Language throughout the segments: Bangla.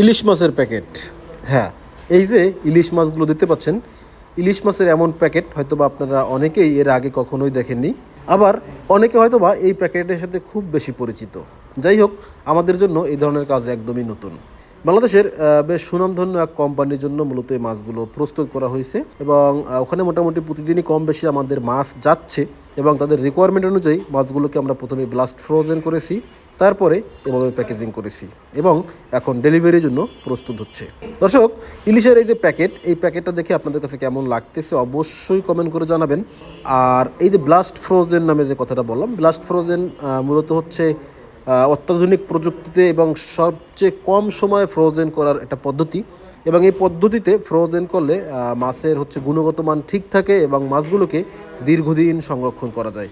ইলিশ মাছের প্যাকেট। হ্যাঁ এই যে ইলিশ মাছগুলো দেখতে পাচ্ছেন, ইলিশ মাছের এমন প্যাকেট হয়তো বা আপনারা অনেকেই এর আগে কখনোই দেখেননি। আবার অনেকে হয়তো বা এই প্যাকেটের সাথে খুব বেশি পরিচিত। যাই হোক, আমাদের জন্য এই ধরনের কাজ একদমই নতুন। বাংলাদেশের বেশ সুনামধন্য এক কোম্পানির জন্য মূলত এই মাছগুলো প্রস্তুত করা হয়েছে এবং ওখানে মোটামুটি প্রতিদিনই কম বেশি আমাদের মাছ যাচ্ছে। এবং তাদের রিকোয়ারমেন্ট অনুযায়ী মাছগুলোকে আমরা প্রথমে ব্লাস্ট ফ্রোজেন করেছি, তারপরে এভাবে প্যাকেজিং করেছি এবং এখন ডেলিভারির জন্য প্রস্তুত হচ্ছে। দর্শক, ইলিশের এই যে প্যাকেট এই প্যাকেটটা দেখে আপনাদের কাছে কেমন লাগতেছে অবশ্যই কমেন্ট করে জানাবেন। আর এই যে ব্লাস্ট ফ্রোজেন নামে যে কথাটা বললাম ব্লাস্ট ফ্রোজেন মূলত হচ্ছে অত্যাধুনিক প্রযুক্তিতে এবং সবচেয়ে কম সময়ে ফ্রোজেন করার একটা পদ্ধতি। এবং এই পদ্ধতিতে ফ্রোজেন করলে মাছের হচ্ছে গুণগত মান ঠিক থাকে এবং মাছগুলোকে দীর্ঘদিন সংরক্ষণ করা যায়।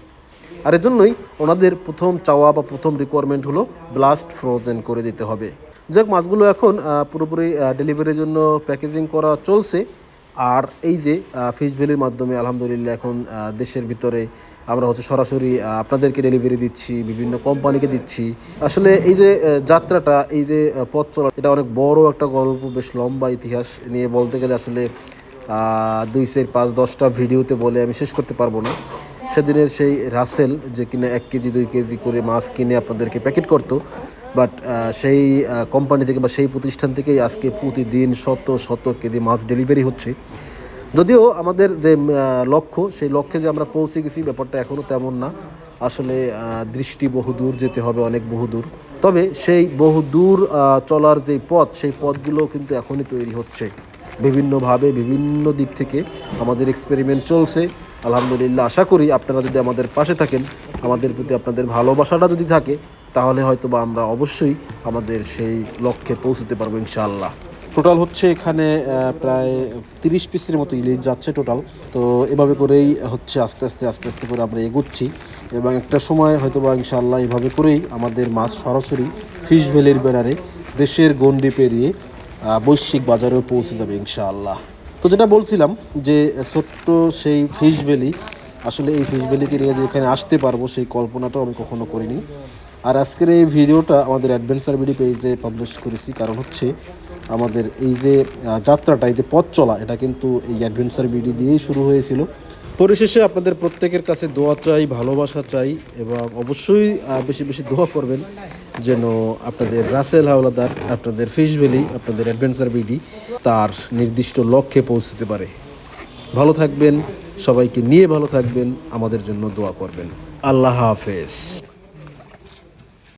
আর এজন্যই ওনাদের প্রথম চাওয়া বা প্রথম রিকোয়ারমেন্ট হলো ব্লাস্ট ফ্রোজেন করে দিতে হবে। যাক, মাছগুলো এখন পুরোপুরি ডেলিভারির জন্য প্যাকেজিং করা চলছে। আর এই যে ফিশ ভ্যালির মাধ্যমে আলহামদুলিল্লাহ এখন দেশের ভিতরে আমরা হচ্ছে সরাসরি আপনাদেরকে ডেলিভারি দিচ্ছি, বিভিন্ন কোম্পানিকে দিচ্ছি। আসলে এই যে যাত্রাটা, এই যে পথ চলা, এটা অনেক বড় একটা গল্প, বেশ লম্বা ইতিহাস নিয়ে বলতে গেলে আসলে দুই সের পাঁচ দশটা ভিডিওতে বলে আমি শেষ করতে পারব না। সেদিনের সেই রাসেল যে কিনা এক কেজি, দুই কেজি করে মাছ কিনে আপনাদেরকে প্যাকেট করতো বাট সেই কোম্পানি থেকে বা সেই প্রতিষ্ঠান থেকেই আজকে প্রতিদিন শত শত কেজি মাছ ডেলিভারি হচ্ছে। যদিও আমাদের যে লক্ষ্য, সেই লক্ষ্যে যে আমরা পৌঁছে গেছি, ব্যাপারটা এখনও তেমন না। আসলে দৃষ্টি বহুদূর যেতে হবে, অনেক বহুদূর তবে সেই বহুদূর চলার যে পথ, সেই পথগুলো কিন্তু এখনই তৈরি হচ্ছে। বিভিন্নভাবে, বিভিন্ন দিক থেকে আমাদের এক্সপেরিমেন্ট চলছে। আলহামদুলিল্লাহ, আশা করি আপনারা যদি আমাদের পাশে থাকেন, আমাদের প্রতি আপনাদের ভালোবাসাটা যদি থাকে, তাহলে হয়তো বা আমরা অবশ্যই আমাদের সেই লক্ষ্যে পৌঁছতে পারব ইনশাআল্লাহ। টোটাল হচ্ছে এখানে প্রায় তিরিশ পিসের মতো ইলিশ যাচ্ছে টোটাল তো এভাবে করেই হচ্ছে আস্তে আস্তে আস্তে আস্তে করে আমরা এগোচ্ছি। এবং একটা সময় হয়তো বা ইনশাআল্লাহ এভাবে করেই আমাদের মাছ সরাসরি ফিশ ভ্যালির ব্যানারে দেশের গণ্ডি পেরিয়ে বৈশ্বিক বাজারেও পৌঁছে যাবে ইনশাআল্লাহ। তো যেটা বলছিলাম যে ছোট্ট সেই ফিশ ভ্যালি আসলে এই ফিশ ভ্যালিকে নিয়ে যে এখানে আসতে পারব সেই কল্পনাটাও আমি কখনো করিনি। আর আজকের এই ভিডিওটা আমাদের অ্যাডভেঞ্চার ভিডিও পেজে পাবলিশ করেছি। কারণ হচ্ছে আমাদের এই যে যাত্রাটা, এই যে পথ চলা, এটা কিন্তু এই অ্যাডভেঞ্চার ভিডিও দিয়েই শুরু হয়েছিল। পরিশেষে আপনাদের প্রত্যেকের কাছে দোয়া চাই, ভালোবাসা চাই এবং অবশ্যই বেশি বেশি দোয়া করবেন যেন আপনাদের রাসেল হাওলাদার, আপনাদের ফিশ ভ্যালি আপনাদের অ্যাডভেঞ্চার বিডি তার নির্দিষ্ট লক্ষ্যে পৌঁছতে পারে। ভালো থাকবেন, সবাইকে নিয়ে ভালো থাকবেন, আমাদের জন্য দোয়া করবেন। আল্লাহ হাফেজ।